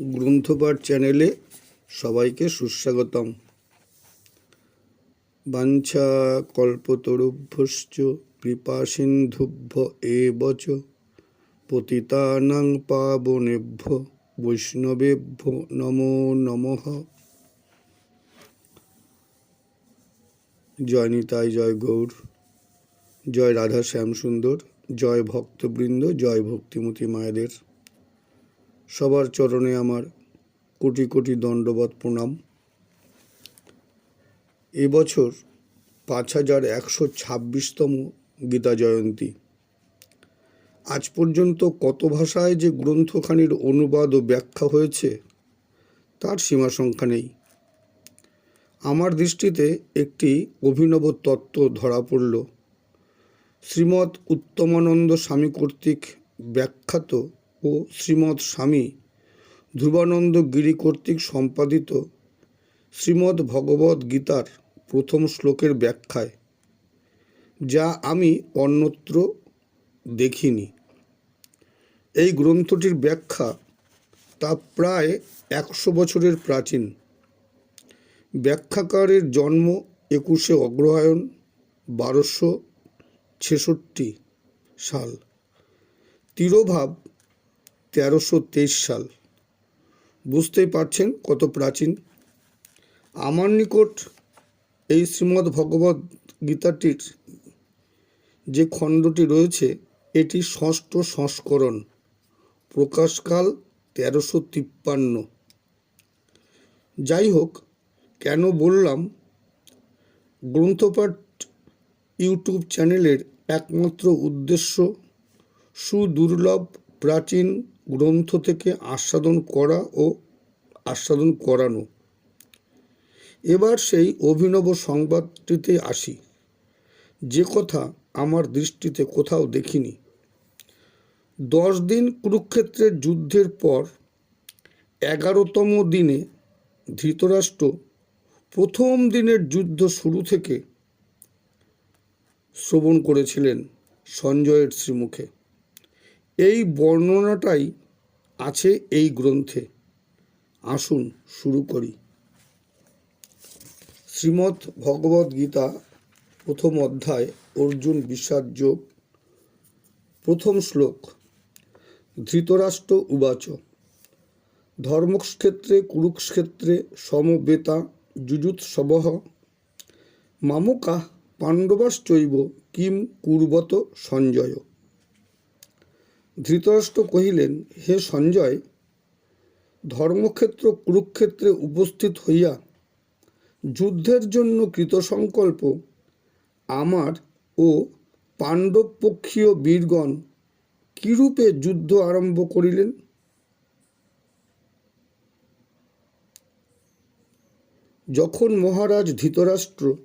গ্রন্থপাঠ চ্যানেলে সবাইকে সুস্বাগতম। বাঞ্ছা কল্পতরুভ্যশ্চ কৃপা সিন্ধুভ্য এবচ পতিতানাং পাবনেভ্য বৈষ্ণবেভ্য নমো নমঃ। জয় নিতাই, জয় গৌর, জয় রাধা শ্যামসুন্দর, জয় ভক্তবৃন্দ, জয় ভক্তিমতী মায়েদের। সবার চরণে আমার কোটি কোটি দণ্ডবত প্রণাম। এবছর পাঁচ হাজার একশো ছাব্বিশতম গীতা জয়ন্তী। আজ পর্যন্ত কত ভাষায় যে গ্রন্থখানির অনুবাদ ও ব্যাখ্যা হয়েছে, তার সীমা সংখ্যা নেই। আমার দৃষ্টিতে একটি অভিনব তত্ত্ব ধরা পড়ল। শ্রীমৎ উত্তমানন্দ স্বামী কর্তৃক ব্যাখ্যাত ও শ্রীমৎ স্বামী ধ্রুবানন্দ গিরি কর্তৃক সম্পাদিত শ্রীমদ্ ভগবদ গীতার প্রথম শ্লোকের ব্যাখ্যায়, যা আমি অন্যত্র দেখিনি। এই গ্রন্থটির ব্যাখ্যা তা প্রায় একশো বছরের প্রাচীন। ব্যাখ্যাকারের জন্ম একুশে অগ্রহায়ণ বারোশো ছেষট্টি সাল। তিরোভাব তেরোশো তেইশ সাল। বুঝতেই পারছেন কত প্রাচীন। আমার নিকট এই শ্রীমদ্ ভগবদ গীতাটির যে খণ্ডটি রয়েছে, এটি ষষ্ঠ সংস্করণ, প্রকাশকাল তেরোশো তিপ্পান্ন। যাই হোক কেন বললাম? গ্রন্থপাঠ ইউটিউব চ্যানেলের একমাত্র উদ্দেশ্য, সুদুর্লভ প্রাচীন গ্রন্থ থেকে আস্বাদন করা ও আস্বাদন করানো। এবার সেই অভিনব সংবাদটিতে আসি। যে কথা আমার দৃষ্টিতে কোথাও দেখিনি। দশ দিন কুরুক্ষেত্রের যুদ্ধের পর এগারোতম দিনে ধৃতরাষ্ট্র প্রথম দিনের যুদ্ধ শুরু থেকে শ্রবণ করেছিলেন সঞ্জয়ের শ্রীমুখে। এই বর্ণনাটাই আছে এই গ্রন্থে। আসুন শুরু করি। শ্রীমৎ ভগবদ গীতা, প্রথম অধ্যায়, অর্জুন বিষাদ যোগ, প্রথম শ্লোক, ধৃতরাষ্ট্র উবাচ। ধর্মক্ষেত্রে, কুরুক্ষেত্রে, সমবেতা যুজুৎসবহ মামকা পাণ্ডবাশ্চৈব কিম কুর্বত সঞ্জয়। ধৃতরাষ্ট্র কহিলেন, হে সঞ্জয়, ধর্মক্ষেত্র কুরুক্ষেত্রে উপস্থিত হইয়া যুদ্ধের জন্য কৃতসংকল্প আমার ও পাণ্ডবপক্ষীয় বীরগণ কিরূপে যুদ্ধ আরম্ভ করিলেন? যখন মহারাজ ধৃতরাষ্ট্র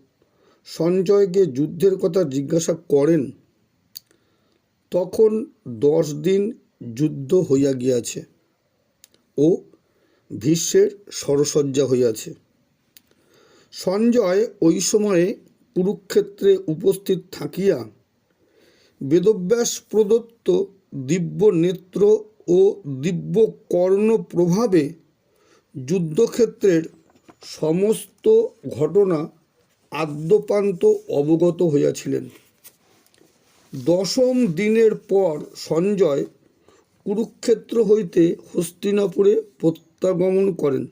সঞ্জয়কে যুদ্ধের কথা জিজ্ঞাসা করেন তখন দশ দিন যুদ্ধ হইয়া গিয়াছে ও ভীষ্মের সরসজ্জা হইয়াছে। সঞ্জয় ওই সময়ে কুরুক্ষেত্রে উপস্থিত থাকিয়া বেদব্যাস প্রদত্ত দিব্য নেত্র ও দিব্য কর্ণ প্রভাবে যুদ্ধক্ষেত্রের সমস্ত ঘটনা আদ্যপান্ত অবগত হইয়াছিলেন। দশম দিনের পর সঞ্জয় কুরুক্ষেত্র হইতে হস্তিনাপুরে প্রত্যাগমন করেন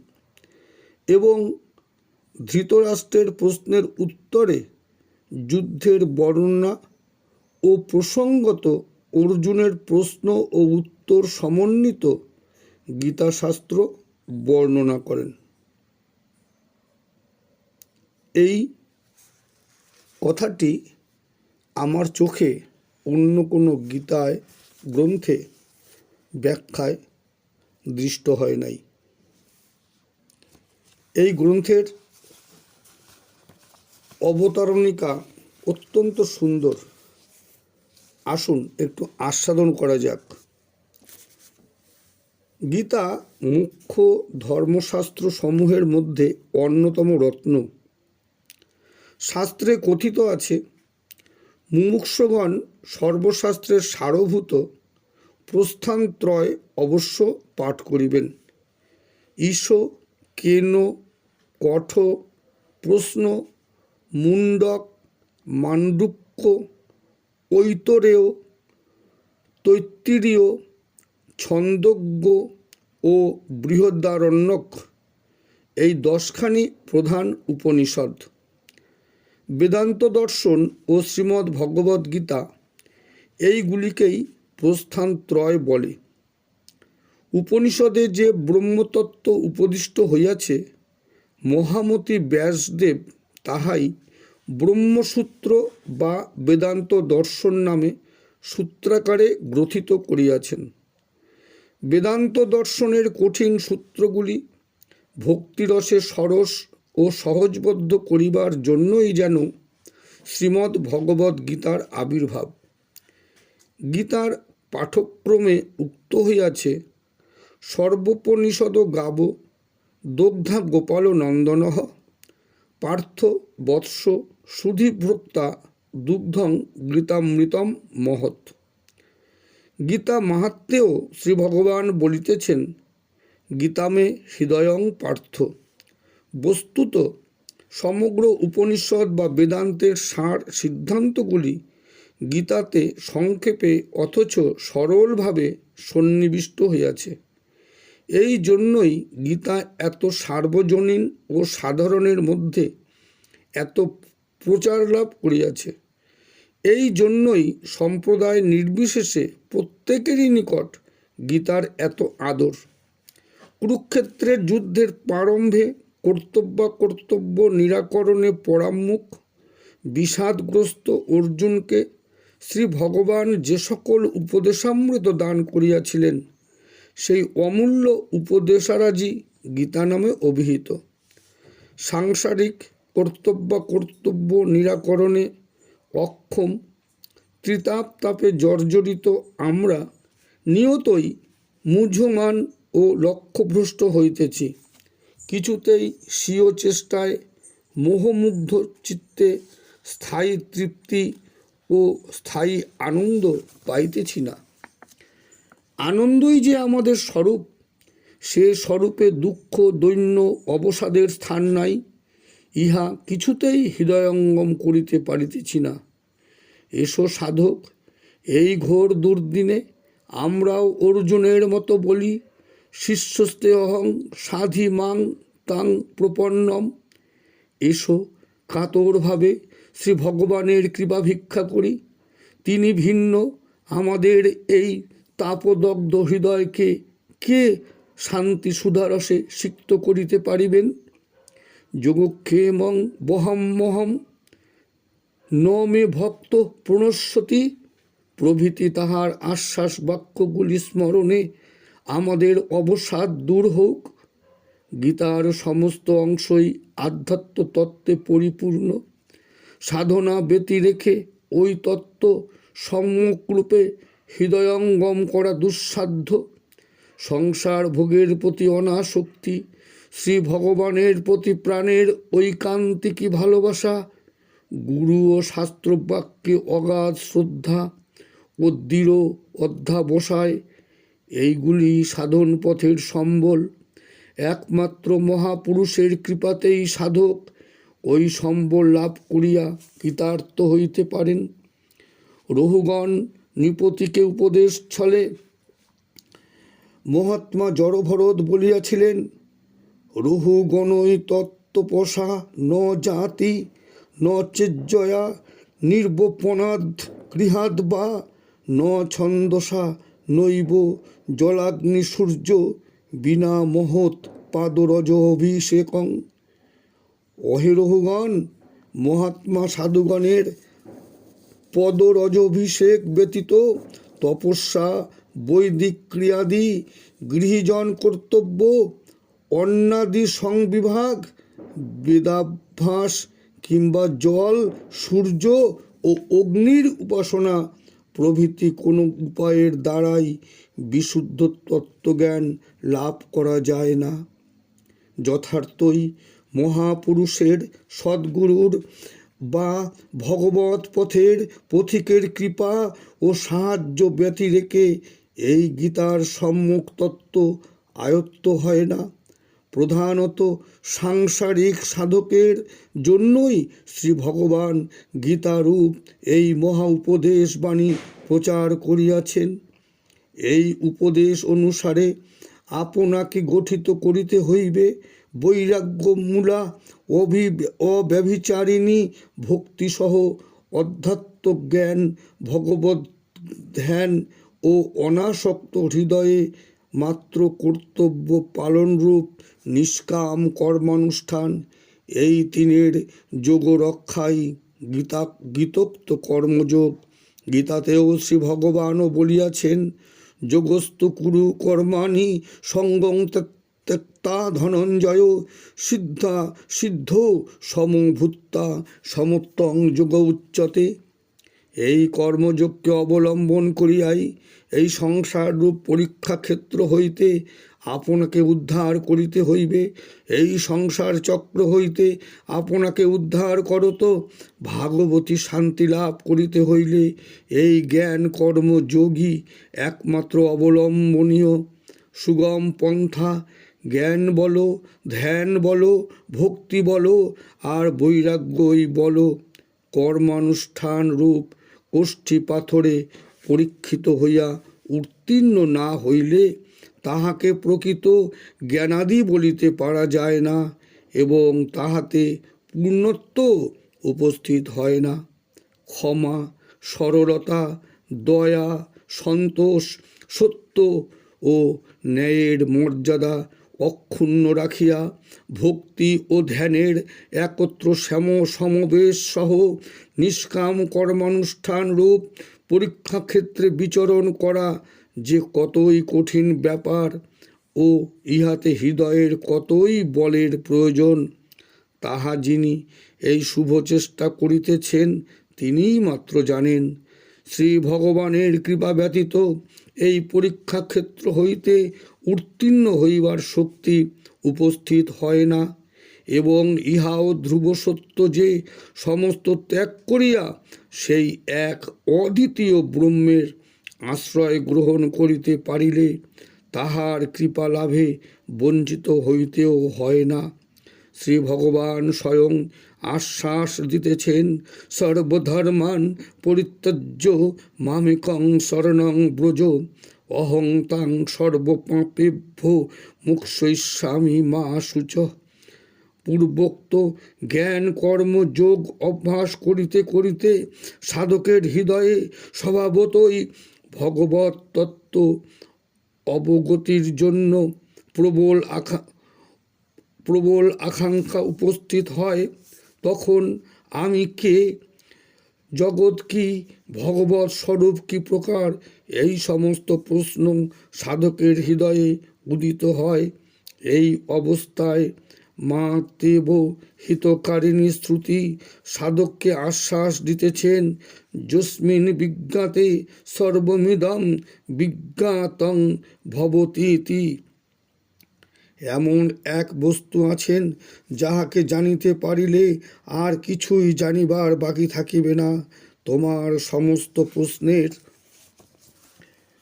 এবং ধৃতরাষ্ট্রের প্রশ্নের উত্তরে যুদ্ধের বর্ণনা ও প্রসঙ্গত অর্জুনের প্রশ্ন ও উত্তর সমন্বিত গীতাশাস্ত্র বর্ণনা করেন। এই কথাটি আমার চোখে অন্য কোনো গীতায়, গ্রন্থে ব্যাখ্যায় দৃষ্ট হয় নাই। এই গ্রন্থের অবতারণিকা অত্যন্ত সুন্দর। আসুন একটু আস্বাদন করা যাক। গীতা মুখ্য ধর্মশাস্ত্র সমূহের মধ্যে অন্যতম রত্ন। শাস্ত্রে কথিত আছে মুমুক্ষগণ সর্বশাস্ত্রের সারভূত প্রস্থানত্রয় অবশ্য পাঠ করিবেন। ঈশ, কেন, কঠ, প্রশ্ন মুন্ডক মান্ডুক্য, ঐতরেয়, তৈত্তিরীয়, ছন্দজ্ঞ ও বৃহদারণ্যক এই দশখানি প্রধান উপনিষদ। বেদান্ত দর্শন ও শ্রীমদ্ ভগবদ্ গীতা এইগুলিকেই প্রস্থান ত্রয় বলে। উপনিষদে যে ব্রহ্মতত্ত্ব উপদিষ্ট হইয়াছে, মহামতি ব্যাসদেব তাহাই ব্রহ্মসূত্র বা বেদান্ত দর্শন নামে সূত্রাকারে গ্রথিত করিয়াছেন। বেদান্ত দর্শনের কঠিন সূত্রগুলি ভক্তিরসে সরস ও সহজবদ্ধ করিবার জন্যই যেন শ্রীমদ্ ভগবদ্ গীতার আবির্ভাব। গীতার পাঠক্রমে উক্ত হইয়াছে সর্বোপনিষদ গাব, দগ্ধা গোপাল নন্দনহ পার্থ বৎস সুধিভ্রক্তা দুগ্ধং গীতামৃতম মহৎ। গীতা মাহাত্মেও শ্রী ভগবান বলিতেছেন, গীতামে হৃদয়ং পার্থ। বস্তুত সমগ্র উপনিষদ বা বেদান্তের সার সিদ্ধান্তগুলি গীতাতে সংক্ষেপে অথচ সরলভাবে সন্নিবিষ্ট হইয়াছে। এই জন্যই গীতা এত সার্বজনীন ও সাধারণের মধ্যে এত প্রচার লাভ করিয়াছে। এই জন্যই সম্প্রদায় নির্বিশেষে প্রত্যেকেরই নিকট গীতার এত আদর। কুরুক্ষেত্রের যুদ্ধের প্রারম্ভে কর্তব্য কর্তব্য নিরাকরণে পরামুখ বিষাদগ্রস্ত অর্জুনকে শ্রী ভগবান যে সকল উপদেশামৃত দান করিয়াছিলেন, সেই অমূল্য উপদেশারাজি গীতা নামে অভিহিত। সাংসারিক কর্তব্য কর্তব্য নিরাকরণে অক্ষম ত্রিতাপ তাপে জর্জরিত আমরা নিয়তই মুঝমান ও লক্ষ্যভ্রষ্ট হইতেছি। কিছুতেই স্বীয় চেষ্টায় মোহমুগ্ধ চিত্তে স্থায়ী তৃপ্তি ও স্থায়ী আনন্দ পাইতেছি না। আনন্দই যে আমাদের স্বরূপ, সে স্বরূপে দুঃখ, দৈন্য, অবসাদের স্থান নাই, ইহা কিছুতেই হৃদয়ঙ্গম করিতে পারিতেছি না। এসো সাধক, এই ঘোর দুর্দিনে আমরাও অর্জুনের মতো বলি শিষ্যস্তে অহং সাধি মাং তাং প্রপন্নম। এসো কাতরভাবে শ্রী ভগবানের কৃপা ভিক্ষা করি। তিনি ভিন্ন আমাদের এই তাপদগ্ধ হৃদয়কে কে শান্তি সুধারসে সিক্ত করিতে পারিবেন? যোগক্ষেমং বহম্মহম ন মে ভক্ত প্রণস্বতী প্রভৃতি তাহার আশ্বাস বাক্যগুলি স্মরণে আমাদের অবসাদ দূর হোক, গীতার সমস্ত অংশই আধ্যাত্ম তত্ত্বে পরিপূর্ণ। সাধনা ব্যতি রেখে ওই তত্ত্ব সম্যকরূপে হৃদয়ঙ্গম করা দুঃসাধ্য। সংসার ভোগের প্রতি অনাসক্তি, শ্রী ভগবানের প্রতি প্রাণের ঐকান্তিকী ভালোবাসা, গুরু ও শাস্ত্রবাক্যে অগাধ শ্রদ্ধা ও দৃঢ় অধ্যাবসায় এইগুলি সাধন পথের সম্বল। একমাত্র মহাপুরুষের কৃপাতেই সাধক। ওই সম্বল লাভ করিয়া কৃতার্থ হইতে পারেন। রহুগণ নৃপতিকে উপদেশ ছলে। মহাত্মা জড়ভরত বলিয়াছিলেন রুহু গণই তত্ত্বপসা ন জাতি, ন চেজ্জয়া, নির্বপনাদ গৃহাদ বা, ন ছন্দসা নৈব জলাগ্নি সূর্য বিনা মহৎ পাদরজ অভিষেকং। অহিরহুগণ মহাত্মা সাধুগণের পদরজ অভিষেক ব্যতীত তপস্যা, বৈদিক ক্রিয়াদি, গৃহীজন কর্তব্য, অন্নাদি সংবিভাগ, বেদাভ্যাস কিংবা জল, সূর্য ও অগ্নির উপাসনা প্রভৃতি কোনো উপায়ের দ্বারাই বিশুদ্ধ তত্ত্বজ্ঞান লাভ করা যায় না। যথার্থই মহাপুরুষের সদ্গুরুর বা ভগবত পথের পথিকের কৃপা ও সাহায্য ব্যতি রেখে এই গীতার সম্মুখ তত্ত্ব আয়ত্ত হয় না। প্রধানত সাংসারিক সাধকের জন্যই শ্রী ভগবান গীতারূপ এই মহা উপদেশ বাণী প্রচার করিয়াছেন। এই উপদেশ অনুসারে আপনাকে গঠিত করিতে হইবে বৈরাগ্যমূলা অভি অব্যভিচারিণী ভক্তিসহ অধ্যাত্ম জ্ঞান ভগবত ধ্যান ও অনাসক্ত হৃদয়ে মাত্র কর্তব্য পালনরূপ নিষ্কাম কর্মানুষ্ঠান, এই তিনের যোগ রক্ষাই গীতা, গীতোক্ত কর্মযোগ। গীতাতেও শ্রী ভগবানও বলিয়াছেন, যোগস্তু কুরু কর্মাণি সঙ্গং ত্যক্তা ধনঞ্জয়, সিদ্ধা সিদ্ধ সমভূত্তা সমত্তং যোগ উচ্চতে এই কর্মযোগকে অবলম্বন করিয়াই এই সংসার রূপ পরীক্ষা ক্ষেত্র হইতে আপনাকে উদ্ধার করিতে হইবে। এই সংসার চক্র হইতে আপনাকে উদ্ধার করত ভাগবতী শান্তি লাভ করিতে হইলে এই জ্ঞান কর্মযোগী একমাত্র অবলম্বনীয়। সুগম পন্থা, জ্ঞান বলো, ধ্যান বলো, ভক্তি বলো, আর বৈরাগ্যই বলো। কর্মানুষ্ঠান রূপ কোষ্ঠী পাথরে পরীক্ষিত হইয়া উত্তীর্ণ না হইলে তাহাকে প্রকৃত জ্ঞানাদি বলিতে পারা যায় না এবং তাহাতে পূর্ণত্ব উপস্থিত হয় না। ক্ষমা, সরলতা, দয়া, সন্তোষ, সত্য ও ন্যায়ের মর্যাদা অক্ষুণ্ণ রাখিয়া ভক্তি ও ধ্যানের একত্র শ্যাম সমাবেশ সহ নিষ্কাম কর্মানুষ্ঠান রূপ পরীক্ষা ক্ষেত্রে বিচরণ করা যে কতই কঠিন ব্যাপার ও ইহাতে হৃদয়ের কতই বলের প্রয়োজন, তাহা যিনি এই শুভ চেষ্টা করিতেছেন, তিনিই মাত্র জানেন। শ্রী ভগবানের কৃপা ব্যতীত এই পরীক্ষা ক্ষেত্র হইতে উত্তীর্ণ হইবার শক্তি উপস্থিত হয় না এবং ইহাও ধ্রুব সত্য যে সমস্ত ত্যাগ করিয়া সেই এক অদ্বিতীয় ব্রহ্মের আশ্রয় গ্রহণ করিতে পারিলে তাহার কৃপা লাভে বঞ্চিত হইতেও হয় না। শ্রী ভগবান স্বয়ং আশ্বাস দিতেছেন, সর্বধর্মান পরিত্যজ্য মামিকং শরণং ব্রজ, অহং তাং সর্বপাপেভ্য মুক্ষয়িষ্যামি মা শুচ পূর্বোক্ত জ্ঞান, কর্ম, যোগ, অভ্যাস করিতে করিতে সাধকের হৃদয়ে স্বভাবতই ভগবত তত্ত্ব অবগতির জন্য প্রবল আখা, প্রবল আকাঙ্ক্ষা উপস্থিত হয়, তখন আমি কে? জগৎ কি? ভগবত স্বরূপ কি প্রকার? এই সমস্ত প্রশ্ন সাধকের হৃদয়ে উদিত হয়। এই অবস্থায় মা দেব হিতকারিণী শ্রুতি সাধককে আশ্বাস দিতেছেন যস্মিন বিজ্ঞাতে সর্বমিদম বিজ্ঞাতং ভবতীতি। এমন এক বস্তু আছেন যাহাকে জানিতে পারিলে আর কিছুই জানিবার বাকি থাকিবে না। তোমার সমস্ত প্রশ্নের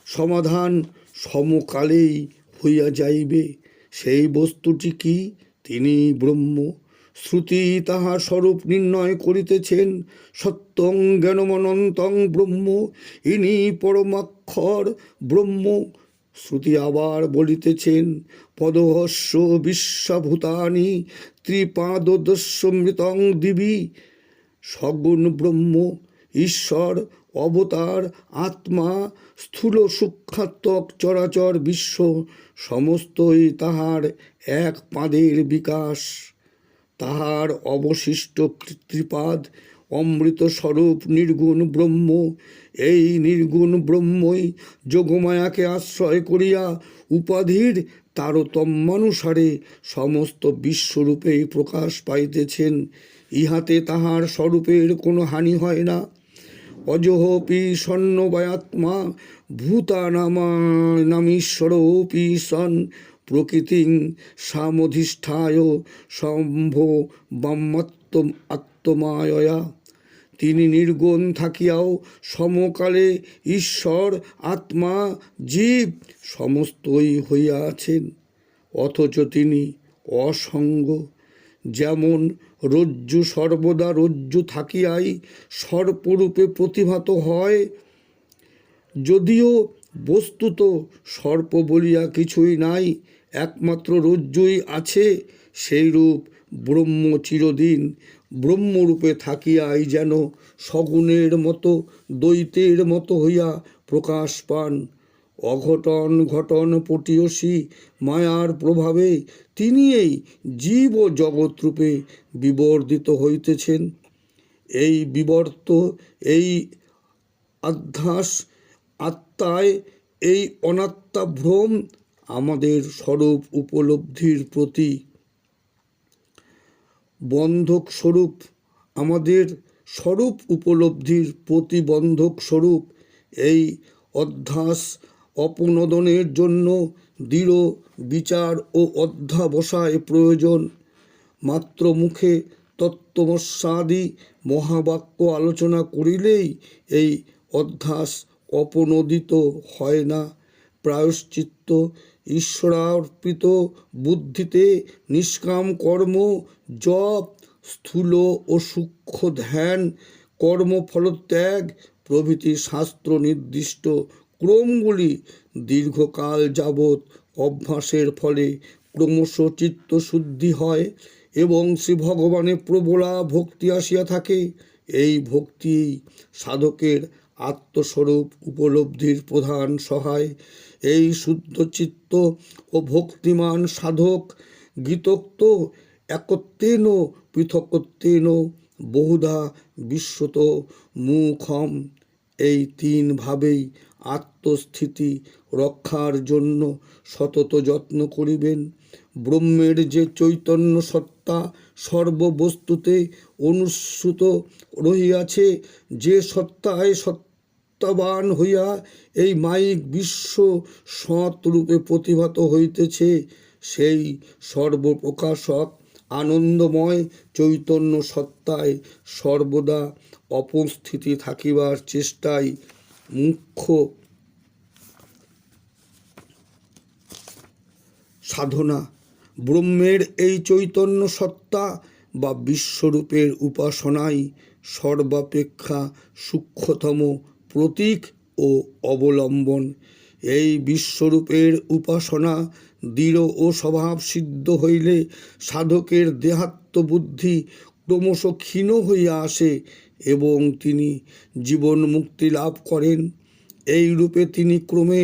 সমাধান সমকালেই হইয়া যাইবে। সেই বস্তুটি কি? তিনি ব্রহ্ম। শ্রুতি তাহার স্বরূপ নির্ণয় করিতেছেন। সত্যং জ্ঞানমনন্তং ব্রহ্ম, ইনি পরমাক্ষর ব্রহ্ম। শ্রুতি আবার বলিতেছেন, পদহস্য বিশ্বভূতানি ত্রিপাদস্যমৃতং দিবি। সগুণ ব্রহ্ম, ঈশ্বর, অবতার, আত্মা, স্থূল সূক্ষ্মাত্মক চরাচর বিশ্ব, সমস্তই তাহার এক পাদের বিকাশ। তাহার অবশিষ্ট ত্রিপাদ অমৃত স্বরূপ নির্গুণ ব্রহ্ম। এই নির্গুণ ব্রহ্মই যোগমায়াকে আশ্রয় করিয়া উপাধির তারতম্যানুসারে সমস্ত বিশ্বরূপে প্রকাশ পাইতেছেন। ইহাতে তাহার স্বরূপের কোনো হানি হয় না। অজহপি স্বর্ণবায়াত্মা, ভূতানামা নামীশ্বরপি সন প্রকৃতিং সামধিষ্ঠায় সম্ভ বাম্মাত্ম আত্মমায়য়া। তিনি নির্গুণ থাকিয়াও সমকালে ঈশ্বর, আত্মা, জীব সমস্তই হইয়া আছেন অথচ তিনি অসঙ্গ। যেমন রজ্জু সর্বদা রজ্জু থাকিয়াই সর্পরূপে প্রতিভাত হয়, যদিও বস্তুত সর্প বলিয়া কিছুই নাই, একমাত্র রজ্জুই আছে। সেই রূপ ব্রহ্ম চিরদিন, ব্রহ্মরূপে থাকিয়াই যেন সগুণের মতো, দ্বৈতের মতো হইয়া প্রকাশ পান। অঘটন ঘটন পটীয়সী মায়ার প্রভাবে তিনি এই জীব ও জগৎ রূপে বিবর্ধিত হইতেছেন। এই বিবর্ত, এই আধ্যাস আত্মায় এই অনাত্মা ভ্রম আমাদের স্বরূপ উপলব্ধির প্রতি। বন্ধক স্বরূপ আমাদের স্বরূপ উপলব্ধির প্রতিবন্ধক স্বরূপ এই অধ্যাস অপনোদনের জন্য দৃঢ় বিচার ও অধ্যাবসায় প্রয়োজন। মাত্র মুখে তত্ত্বমস্যাদি মহাবাক্য আলোচনা করিলেই এই অধ্যাস অপনোদিত হয় না। প্রায়শ্চিত্ত ঈশ্বরার্পিত বুদ্ধিতে নিষ্কাম কর্ম, জপ, স্থূল ও সূক্ষ্ম ধ্যান, কর্মফলত্যাগ প্রভৃতি শাস্ত্র নির্দিষ্ট। ক্রমগুলি দীর্ঘকাল যাবৎ অভ্যাসের ফলে ক্রমশ চিত্তশুদ্ধি হয় এবং শ্রী ভগবানের প্রবলা ভক্তি আসিয়া থাকে। এই ভক্তি সাধকের আত্মস্বরূপ উপলব্ধির প্রধান সহায়। এই শুদ্ধ চিত্ত ও ভক্তিমান সাধক গীতোক্ত একত্রেন পৃথকত্বেন বহুধা বিশ্বত মুখম। এই তিনভাবেই আত্মস্থিতি রক্ষার জন্য সতত যত্ন করিবেন। ব্রহ্মের যে চৈতন্য সত্তা সর্ববস্তুতে অনুস্যুত রহিয়াছে, যে সত্তায় সত্তাবান হইয়া এই মাইক বিশ্ব সৎরূপে প্রতিভাত হইতেছে, সেই সর্বপ্রকাশক আনন্দময় চৈতন্য সত্তায় সর্বদা অপস্থিতি থাকিবার চেষ্টাই মুখ্য সাধনা। ব্রহ্মের এই চৈতন্য সত্তা বা বিশ্বরূপের উপাসনাই সর্বাপেক্ষা সূক্ষ্মতম প্রতীক ও অবলম্বন। এই বিশ্বরূপের উপাসনা দৃঢ় ও স্বভাব সিদ্ধ হইলে সাধকের দেহাত্মবুদ্ধি ক্রমশ ক্ষীণ হইয়া আসে এবং তিনি জীবন মুক্তি লাভ করেন। এই রূপে তিনি ক্রমে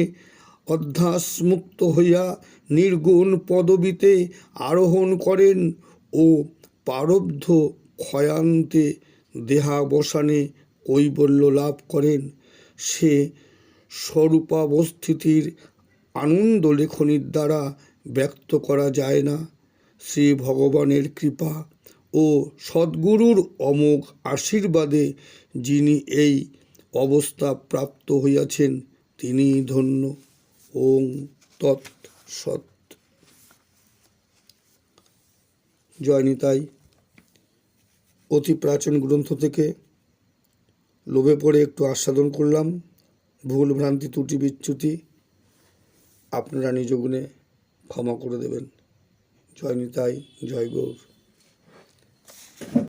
অধ্যাসমুক্ত হইয়া নির্গুণ পদবীতে আরোহণ করেন ও পারব্ধ ক্ষয়ান্তে দেহাবসানে কৈবল্য লাভ করেন। সে স্বরূপাবস্থিতির আনন্দ লেখনীর দ্বারা ব্যক্ত করা যায় না। শ্রী ভগবানের কৃপা ও সদ্গুরুর অমোঘ আশীর্বাদে যিনি এই অবস্থা প্রাপ্ত হইয়াছেন তিনি ধন্য। ওং তৎ। সৎ। জয়নিতাই অতি প্রাচীন গ্রন্থ থেকে লোভে পড়ে একটু আস্বাদন করলাম। ভুল ভ্রান্তি, ত্রুটি, বিচ্যুতি আপনারা নিজ গুণে ক্ষমা করে দেবেন। জয় নিতাই, জয় গৌর।